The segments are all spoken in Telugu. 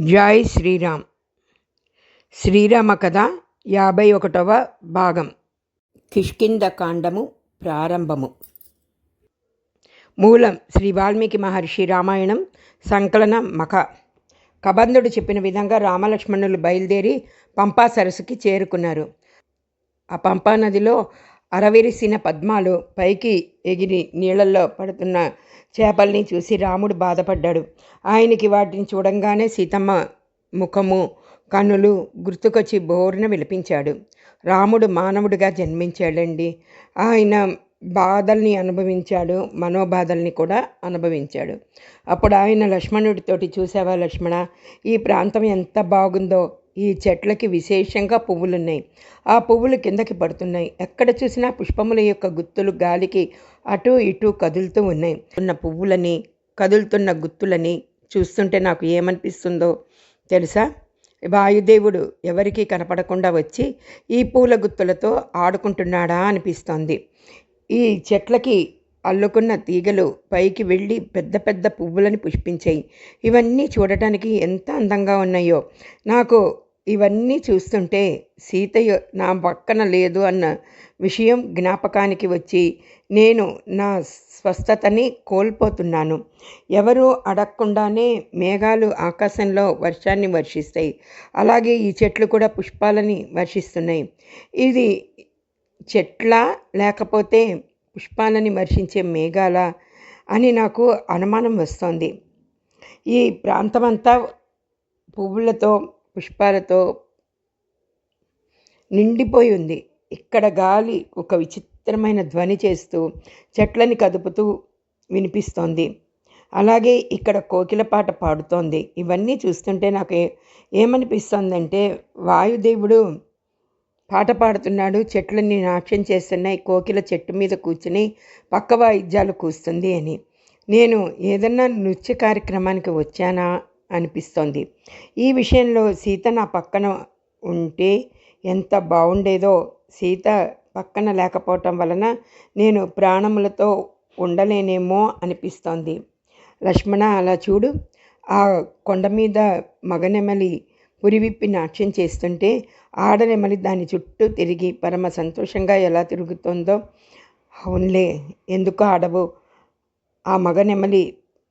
జై శ్రీరామ్. శ్రీరామ కథ యాభై ఒకటవ భాగం. కిష్కింద కాండము ప్రారంభము. మూలం శ్రీ వాల్మీకి మహర్షి రామాయణం సంకలనం మఖ. కబంధుడు చెప్పిన విధంగా రామలక్ష్మణులు బయలుదేరి పంపా సరస్సుకి చేరుకున్నారు. ఆ పంపా నదిలో అరవిరిసిన పద్మాలు పైకి ఎగిరి నీళ్ళల్లో పడుతున్న చేపల్ని చూసి రాముడు బాధపడ్డాడు. ఆయనకి వాటిని చూడంగానే సీతమ్మ ముఖము కన్నులు గుర్తుకొచ్చి బోరున విలిపించాడు. రాముడు మానవుడిగా జన్మించాడండి. ఆయన బాధల్ని అనుభవించాడు మనోబాధల్ని కూడా అనుభవించాడు. అప్పుడు ఆయన లక్ష్మణుడితోటి చూసావా లక్ష్మణ? ఈ ప్రాంతం ఎంత బాగుందో ఈ చెట్లకి విశేషంగా పువ్వులున్నాయి. ఆ పువ్వులు కిందకి పడుతున్నాయి. ఎక్కడ చూసినా పుష్పముల యొక్క గుత్తులు గాలికి అటు ఇటు కదులుతూ ఉన్నాయి. ఉన్న పువ్వులని కదులుతున్న గుత్తులని చూస్తుంటే నాకు ఏమనిపిస్తుందో తెలుసా? వాయుదేవుడు ఎవరికీ కనపడకుండా వచ్చి ఈ పూల గుత్తులతో ఆడుకుంటున్నాడా అనిపిస్తోంది. ఈ చెట్లకి అల్లుకున్న తీగలు పైకి వెళ్ళి పెద్ద పెద్ద పువ్వులని పుష్పించాయి. ఇవన్నీ చూడటానికి ఎంత అందంగా ఉన్నాయో. నాకు ఇవన్నీ చూస్తుంటే సీతయ్య నా పక్కన లేదు అన్న విషయం జ్ఞాపకానికి వచ్చి నేను నా స్వస్థతని కోల్పోతున్నాను. ఎవరు అడగకుండానే మేఘాలు ఆకాశంలో వర్షాన్ని వర్షిస్తాయి. అలాగే ఈ చెట్లు కూడా పుష్పాలని వర్షిస్తున్నాయి. ఇది చెట్ల లేకపోతే పుష్పాలని వర్షించే మేఘాల అని నాకు అనుమానం వస్తోంది. ఈ ప్రాంతమంతా పువ్వులతో పుష్పాలతో నిండిపోయి ఉంది. ఇక్కడ గాలి ఒక విచిత్రమైన ధ్వని చేస్తూ చెట్లని కదుపుతూ వినిపిస్తోంది. అలాగే ఇక్కడ కోకిల పాట పాడుతోంది. ఇవన్నీ చూస్తుంటే నాకు ఏమనిపిస్తోందంటే వాయుదేవుడు పాట పాడుతున్నాడు చెట్లన్నీ నాట్యం చేస్తున్నాయి కోకిల చెట్టు మీద కూర్చుని పక్క వాయిద్యాలు కూస్తుంది అని. నేను ఏదన్నా నృత్య కార్యక్రమానికి వచ్చానా అనిపిస్తోంది. ఈ విషయంలో సీత నా పక్కన ఉంటే ఎంత బాగుండేదో సీత పక్కన లేకపోవటం వలన నేను ప్రాణములతో ఉండలేనేమో అనిపిస్తోంది. లక్ష్మణ అలా చూడు. ఆ కొండ మీద మగనెమలి పురివిప్పి నాట్యం చేస్తుంటే ఆడనెమలి దాని చుట్టూ తిరిగి పరమ సంతోషంగా ఎలా తిరుగుతుందో. అవునులే ఎందుకు ఆడవు? ఆ మగనెమలి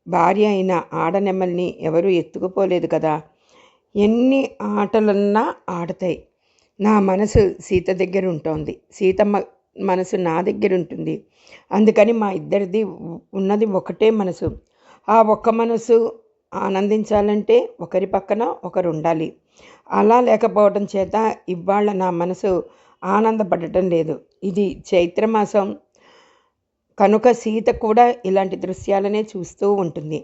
భార్య అయిన ఆడనెమల్ని ఎవరూ ఎత్తుకుపోలేదు కదా. ఎన్ని ఆటలున్నా ఆడతాయి. నా మనసు సీత దగ్గర ఉంటుంది సీతమ్మ మనసు నా దగ్గర ఉంటుంది అందుకని మా ఇద్దరిది ఉన్నది ఒకటే మనసు. ఆ ఒక్క మనసు ఆనందించాలంటే ఒకరి పక్కన ఒకరు ఉండాలి అలా లేకపోవడం చేత ఇవాళ నా మనసు ఆనందపడటం లేదు. ఇది చైత్రమాసం కనుక సీత కూడా ఇలాంటి దృశ్యాలనే చూస్తూ ఉంటుంది.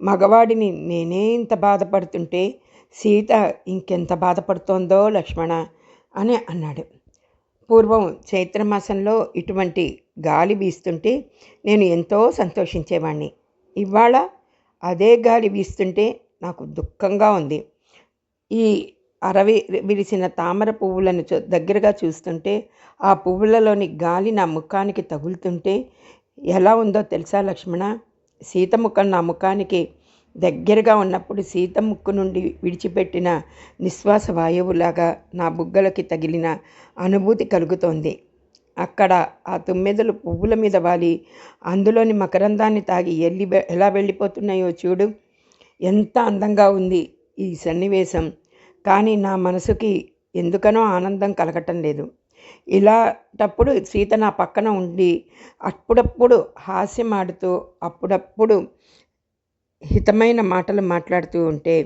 మగవాడిని నేనే ఇంత బాధపడుతుంటే సీత ఇంకెంత బాధపడుతోందో లక్ష్మణ అని అన్నాడు. పూర్వం చైత్రమాసంలో ఇటువంటి గాలి వీస్తుంటే నేను ఎంతో సంతోషించేవాడిని ఇవాళ అదే గాలి వీస్తుంటే నాకు దుఃఖంగా ఉంది. ఈ అరవి విరిసిన తామర పువ్వులను దగ్గరగా చూస్తుంటే ఆ పువ్వులలోని గాలి నా ముఖానికి తగులుతుంటే ఎలా ఉందో తెలుసా లక్ష్మణ? సీత ముఖం నా ముఖానికి దగ్గరగా ఉన్నప్పుడు సీత ముక్కు నుండి విడిచిపెట్టిన నిశ్వాస వాయువులాగా నా బుగ్గలకి తగిలిన అనుభూతి కలుగుతోంది. అక్కడ ఆ తుమ్మెదలు పువ్వుల మీద వాలి అందులోని మకరందాన్ని తాగి ఎల్లి ఎలా వెళ్ళిపోతున్నాయో చూడు. ఎంత అందంగా ఉంది ఈ సన్నివేశం. కానీ నా మనసుకి ఎందుకనో ఆనందం కలగటం లేదు. ఇలాంటప్పుడు సీత నా పక్కన ఉండి అప్పుడప్పుడు హాస్యం ఆడుతూ అప్పుడప్పుడు హితమైన మాటలు మాట్లాడుతూ ఉంటే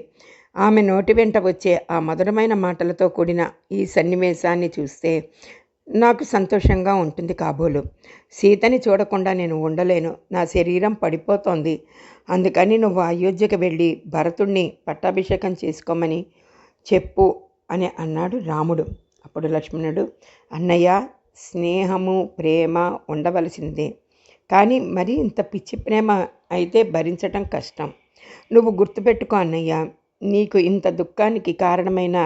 ఆమె నోటి వెంట వచ్చే ఆ మధురమైన మాటలతో కూడిన ఈ సన్నివేశాన్ని చూస్తే నాకు సంతోషంగా ఉంటుంది కాబోలు. సీతని చూడకుండా నేను ఉండలేను. నా శరీరం పడిపోతోంది. అందుకని నువ్వు అయోధ్యకు వెళ్ళి భరతుణ్ణి పట్టాభిషేకం చేసుకోమని చెప్పు అని అన్నాడు రాముడు. అప్పుడు లక్ష్మణుడు అన్నయ్య స్నేహము ప్రేమ ఉండవలసిందే. కానీ మరి ఇంత పిచ్చి ప్రేమ అయితే భరించటం కష్టం. నువ్వు గుర్తుపెట్టుకో అన్నయ్య నీకు ఇంత దుఃఖానికి కారణమైన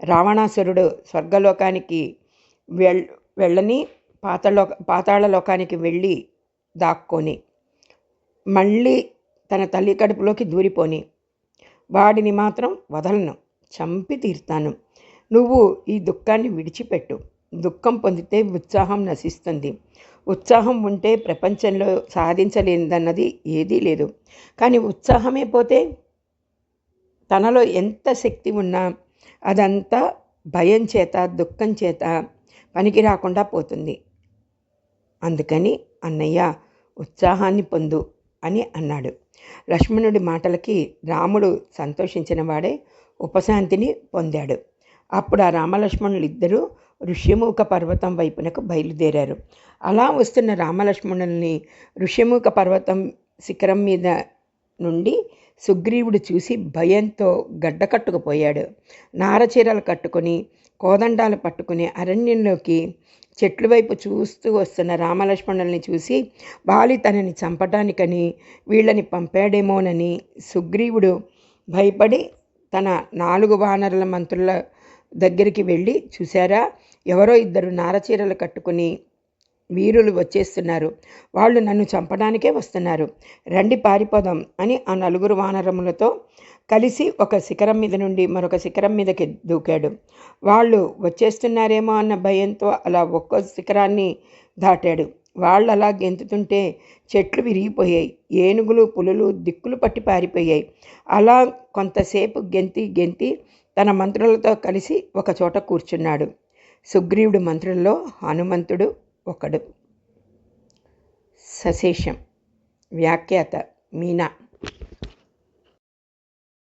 రావణాసురుడు స్వర్గలోకానికి వెళ్ వెళ్ళని పాతలో పాతాళ లోకానికి వెళ్ళి దాక్కొని మళ్ళీ తన తల్లి కడుపులోకి దూరిపోని వాడిని మాత్రం వదలను. చంపి తీరుతాను. నువ్వు ఈ దుఃఖాన్ని విడిచిపెట్టు. దుఃఖం పొందితే ఉత్సాహం నశిస్తుంది. ఉత్సాహం ఉంటే ప్రపంచంలో సాధించలేనిదన్నది ఏదీ లేదు. కానీ ఉత్సాహమే పోతే తనలో ఎంత శక్తి ఉన్నా అదంతా భయం చేత దుఃఖం చేత పనికి రాకుండా పోతుంది. అందుకని అన్నయ్య ఉత్సాహాన్ని పొందు అని అన్నాడు. లక్ష్మణుడి మాటలకి రాముడు సంతోషించిన వాడే ఉపశాంతిని పొందాడు. అప్పుడు ఆ రామలక్ష్మణులు ఇద్దరూ ఋష్యముఖ పర్వతం వైపునకు బయలుదేరారు. అలా వస్తున్న రామలక్ష్మణుల్ని ఋష్యముఖ పర్వతం శిఖరం మీద నుండి సుగ్రీవుడు చూసి భయంతో గడ్డకట్టుకుపోయాడు నారచీరలు కట్టుకొని కోదండాలు పట్టుకుని అరణ్యంలోకి చెట్లు వైపు చూస్తూ వస్తున్న రామలక్ష్మణుల్ని చూసి బాలి తనని చంపటానికని వీళ్ళని పంపాడేమోనని సుగ్రీవుడు భయపడి తన నాలుగు వానరుల మంత్రుల దగ్గరికి వెళ్ళి చూశారా? ఎవరో ఇద్దరు నారచీరలు కట్టుకుని వీరులు వచ్చేస్తున్నారు. వాళ్ళు నన్ను చంపడానికే వస్తున్నారు. రండి పారిపోదాం అని ఆ నలుగురు వానరములతో కలిసి ఒక శిఖరం మీద నుండి మరొక శిఖరం మీదకి దూకాడు. వాళ్ళు వచ్చేస్తున్నారేమో అన్న భయంతో అలా ఒక్కో శిఖరాన్ని దాటాడు. వాళ్ళు అలా గెంతుతుంటే చెట్లు విరిగిపోయాయి ఏనుగులు పులులు దిక్కులు పట్టి పారిపోయాయి. అలా కొంతసేపు గెంతి గెంతి తన మంత్రులతో కలిసి ఒక చోట కూర్చున్నాడు. సుగ్రీవుడు మంత్రుల్లో హనుమంతుడు ఒకడు. సశేషం. వ్యాఖ్యాత మీనా.